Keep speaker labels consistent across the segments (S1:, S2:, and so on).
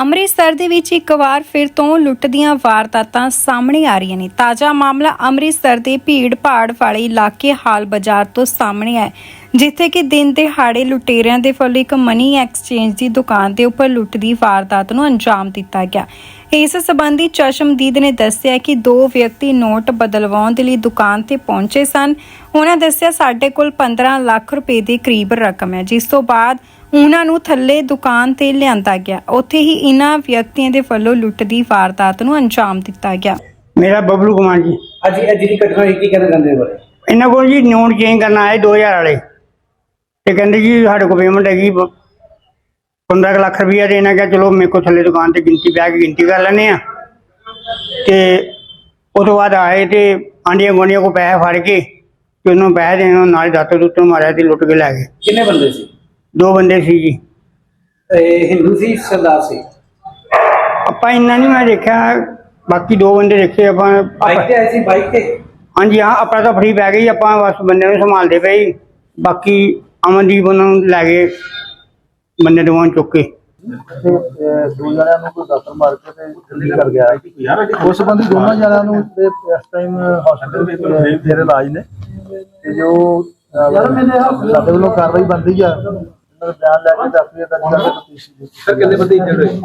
S1: ਅੰਮ੍ਰਿਤਸਰ ਦੇ ਵਿੱਚ ਇੱਕ ਵਾਰ ਫਿਰ ਤੋਂ ਲੁੱਟ ਦੀਆਂ ਵਾਰਦਾਤਾਂ ਸਾਹਮਣੇ ਆ ਰਹੀਆਂ ਨੇ। ਤਾਜ਼ਾ ਮਾਮਲਾ ਅੰਮ੍ਰਿਤਸਰ ਦੇ ਭੀੜ ਭਾੜ ਵਾਲੇ ਇਲਾਕੇ ਹਾਲ ਬਾਜ਼ਾਰ ਤੋਂ ਸਾਹਮਣੇ ਆਇਆ ਜਿੱਥੇ ਕਿ ਦਿਨ ਦਿਹਾੜੇ ਲੁਟੇਰਿਆਂ ਦੇ ਵੱਲੋਂ ਇੱਕ ਮਨੀ ਐਕਸਚੇਂਜ ਦੀ ਦੁਕਾਨ ਦੇ ਉੱਪਰ ਲੁੱਟ ਦੀ ਵਾਰਦਾਤ ਨੂੰ ਅੰਜਾਮ ਦਿੱਤਾ ਗਿਆ। ਇਸ ਸਬੰਧੀ ਚਸ਼ਮਦੀਦ ਨੇ ਦੱਸਿਆ ਕਿ ਦੋ ਵਿਅਕਤੀ ਨੋਟ ਬਦਲਵਾਉਣ ਦੇ ਲਈ ਦੁਕਾਨ ਤੇ ਪਹੁੰਚੇ ਸਨ। ਉਹਨਾਂ ਦੱਸਿਆ, ਸਾਡੇ ਕੋਲ 15 ਲੱਖ ਰੁਪਏ ਦੇ ਕਰੀਬ ਰਕਮ ਹੈ, ਜਿਸ ਤੋਂ ਬਾਅਦ ਉਹਨਾਂ ਨੂੰ ਥੱਲੇ ਦੁਕਾਨ ਤੇ ਲਿਆਂਦਾ ਗਿਆ। ਉੱਥੇ ਹੀ ਇਹਨਾਂ ਵਿਅਕਤੀਆਂ ਦੇ ਵੱਲੋਂ ਲੁੱਟ ਦੀ ਵਾਰਦਾਤ ਨੂੰ ਅੰਜਾਮ ਦਿੱਤਾ ਗਿਆ।
S2: ਮੇਰਾ ਬਬਲੂ ਕੁਮਾਰ ਜੀ।
S3: ਅੱਜ ਇਹ ਜਿਹੜੀ ਘਟਨਾ ਹੋਈ ਕੀ ਚਾਹੁੰਦੇ ਹੋ ਬਾਰੇ?
S2: ਇਹਨਾਂ ਕੋਲ ਜੀ ਨੋਟ ਚੇਂਜ ਕਰਨ ਆਏ 2000 ਵਾਲੇ। ਤੇ ਕਹਿੰਦੇ ਜੀ ਸਾਡੇ ਕੋਲ ਪੇਮੈਂਟ ਹੈਗੀ 15 ਲੱਖ ਰੁਪਈਆ ਇਹਨਾਂ ਕਿਹਾ ਚਲੋ ਮੇਰੇ ਕੋਲ ਥੱਲੇ ਦੁਕਾਨ ਤੇ ਗਿਣਤੀ ਪਿਆ ਕੇ ਗਿਣਤੀ ਕਰ ਲੈਂਦੇ ਆ ਤੇ ਉਹ ਤੋਂ ਬਾਅਦ ਆਏ ਤੇ ਆਂਡੀਆਂ ਗੁਆਂਢੀਆਂ ਕੋ ਪੈਸੇ ਫੜ ਕੇ ਤੇ ਉਹਨੂੰ ਪੈਸੇ ਦੇਣ ਨਾਲ ਦਾਤਰ ਦੁੱਤਰ ਮਾਰਿਆ ਤੇ ਲੁੱਟ ਕੇ ਲੈ ਗਏ।
S3: ਕਿੰਨੇ ਬੰਦੇ ਸੀ?
S2: ਦੋ ਬੰਦੇ ਸੀ ਜੀ।
S3: ਇਹ ਹਿੰਦੂ ਸੀ ਸਰਦਾਰ ਸੀ?
S2: ਆਪਾਂ ਇੰਨਾ ਨਹੀਂ ਮੈਂ ਦੇਖਿਆ ਬਾਕੀ ਦੋ ਬੰਦੇ ਦੇਖੇ ਆਪਾਂ
S3: ਬਾਈਕ
S2: ਆਪਾਂ-
S3: ਤੇ ਆਏ ਸੀ ਬਾਈਕ ਤੇ?
S2: ਹਾਂਜੀ ਹਾਂ ਆਪਣਾ ਤਾਂ ਫਰੀ ਪੈ ਗਈ ਆਪਾਂ ਬਸ ਬੰਦੇ ਨੂੰ ਸੰਭਾਲਦੇ ਪਏ ਸੀ। ਬਾਕੀ ਅਮਨਦੀਪ ਉਹਨਾਂ ਨੂੰ ਲੈ ਗਏ ਬੰਦੇ ਦੋਵਾਂ ਨੂੰ ਚੁੱਕ ਕੇ।
S4: ਤੇ ਅਹ, ਦੋ ਜਣਿਆਂ ਨੂੰ ਕੋਈ ਦਾਤਰ ਮਾਰ ਕੇ ਤੇ ਦਿੱਲੀ ਕਰ ਗਿਆ। ਉਸ ਸੰਬੰਧੀ ਦੋਨਾਂ ਜਣਿਆਂ ਨੂੰ ਤੇ ਇਸ ਟਾਈਮ ਹਸਪੀਟਲ ਵਿੱਚ ਫਿਰ ਇਲਾਜ ਨੇ। ਤੇ ਜੋ ਅਹ, ਸਾਡੇ ਵੱਲੋਂ ਕਾਰਵਾਈ ਬਣਦੀ ਆ ਉਹਨਾਂ ਦਾ ਬਿਆਨ ਲੈ ਕੇ ਦੱਸ ਵੀ ਦਰਜ ਕਰਕੇ ਤਫਤੀਸ਼ ਦੀ
S3: ਸਰ ਕਿੰਨੇ ਬੰਦੇ ਇੰਜਰਡ ਹੋਏ?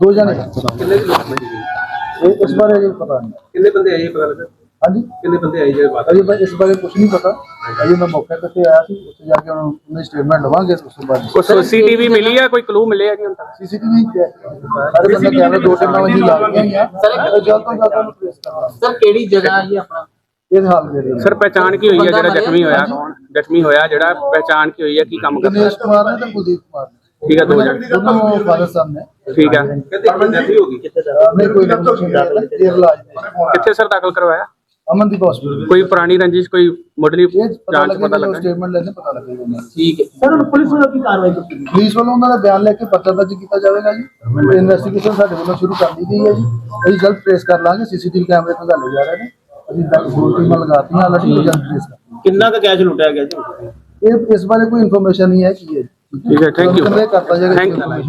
S4: ਦੋ ਜਣੇ।
S3: ਕਿੰਨੇ ਲੋਕ
S4: ਇਹ ਇਸ ਬਾਰੇ ਅਜੇ ਪਤਾ ਨਹੀਂ।
S3: ਕਿੰਨੇ ਬੰਦੇ ਆਏ ਪਤਾ ਲੱਗਾ?
S4: ਹਾਂਜੀ।
S3: ਕਿੰਨੇ ਬੰਦੇ ਆਏ ਜਿਹੜੇ ਬਾਤ
S4: ਅਜੇ ਬਾ- ਇਸ ਬਾਰੇ ਕੁਝ ਨਹੀਂ ਪਤਾ। ਅਜੇ ਮੈਂ ਮੌਕੇ ਤੇ ਆਇਆ ਸੀ। ਉੱਥੇ ਜਾ ਕੇ ਉਹਨਾਂ ਦੀ ਸਟੇਟਮੈਂਟ ਲਵਾਂਗੇ ਉਸ ਤੋਂ ਬਾਅਦ।
S5: ਕੋਈ ਸੀਸੀਟੀਵੀ ਮਿਲੀ ਆ? ਕੋਈ ਕਲੂ ਮਿਲਿਆ ਕਿ ਹੁਣ ਤੱਕ?
S4: ਸੀਸੀਟੀਵੀ ਸਾਰੇ ਬੰਦੇ ਕੈਮਰੇ ਦੋ ਟੀਮਾਂ ਵਜੇ ਲਾ ਗਈਆਂ ਸਰ ਜਲਦ ਤੋਂ ਜਲਦ ਉਹਨੂੰ ਟ੍ਰੇਸ ਕਰਨਾ
S6: ਸਰ ਕਿਹੜੀ ਜਗ੍ਹਾ ਹੈ ਜੀ ਆਪਣਾ?
S4: ਇਹ ਹਾਲ ਦੇ ਰਹੇ
S5: ਸਰ ਪਹਿਚਾਣ ਕੀ ਹੋਈ ਹੈ ਜਿਹੜਾ ਜ਼ਖਮੀ ਹੋਇਆ? ਕੌਣ ਜ਼ਖਮੀ ਹੋਇਆ ਜਿਹੜਾ ਪਹਿਚਾਣ ਕੀ ਹੋਈ ਹੈ? ਕੀ ਕੰਮ ਕਰਦਾ?
S4: ਗਣੇਸ਼ ਕੁਮਾਰ ਨੇ ਤੇ ਕੁਲਦੀਪ ਕੁਮਾਰ ਨੇ।
S5: ਠੀਕ ਹੈ ਦੋ ਜਣੇ।
S4: ਦੋਨੋਂ ਫਾਦਰ ਸਾਹਿਬ ਨੇ।
S5: ਠੀਕ ਹੈ।
S3: ਗਈ?
S4: ਅਹ ਨਹੀਂ ਕੋਈ ਨਹੀਂ ਇਹ ਇਲਾਜ
S5: ਕਿੱਥੇ ਸਰ ਦਾਖਲ ਕਰਵਾਇਆ?
S4: ਅਮਨਦੀਪ ਹਸਪੀਟਲ
S5: ਕੋਈ ਪੁਰਾਣੀ ਰੰਜਿਸ਼ ਕੋਈ ਮੁੱਢਲੀ
S4: ਇਹ ਪਤਾ
S5: ਜਾਂਚ
S4: ਲੱਗੇਗਾ
S5: ਪਤਾ
S4: ਜਦੋਂ
S5: ਲੱਗਾ
S4: ਸਟੇਟਮੈਂਟ ਲੈਣੇ ਪਤਾ ਲੱਗੇਗਾ ਉਹਨਾਂ
S6: ਹੈ।
S4: ਸਰ ਹੁਣ ਪੁਲਿਸ ਵੱਲੋਂ ਕੀ ਕਾਰਵਾਈ ਕੀਤੀ ਪੁਲਿਸ ਵੱਲੋਂ ਉਹਨਾਂ ਦਾ ਬਿਆਨ ਲੈ ਕੇ ਪੱਤਰ ਦਰਜ ਕੀਤਾ ਜਾਵੇਗਾ ਜੀ। ਇਨਵੈਸਟੀਗੇਸ਼ਨ ਸਾਡੇ ਵੱਲੋਂ ਸ਼ੁਰੂ ਕਰ ਦਿੱਤੀ ਗਈ ਹੈ ਜੀ। ਅਸੀਂ ਜਲਦ ਟ੍ਰੇਸ ਕਰ ਲਾਂਗੇ ਸੀਸੀਟੀਵੀ ਕੈਮਰੇ ਤੋਂ ਲੈ ਜਾ ਰਹੇ ਨੇ। ਅਸੀਂ ਦੋ ਟੀਮਾਂ ਲਗਾਤੀਆਂ ਕਰ
S6: ਕਿੰਨਾ ਕੁ ਕੈਸ਼ ਲੁੱਟਿਆ ਗਿਆ ਜੀ?
S4: ਇਹ ਇਸ ਬਾਰੇ ਕੋਈ ਇਨਫੋਰਮੇਸ਼ਨ ਨਹੀਂ ਹੈ ਕੀ ਹੈ
S5: ਠੀਕ ਹੈ ਥੈਂਕ ਯੂ
S4: ਕਰਤਾ
S5: ਥੈਂਕ ਯੂ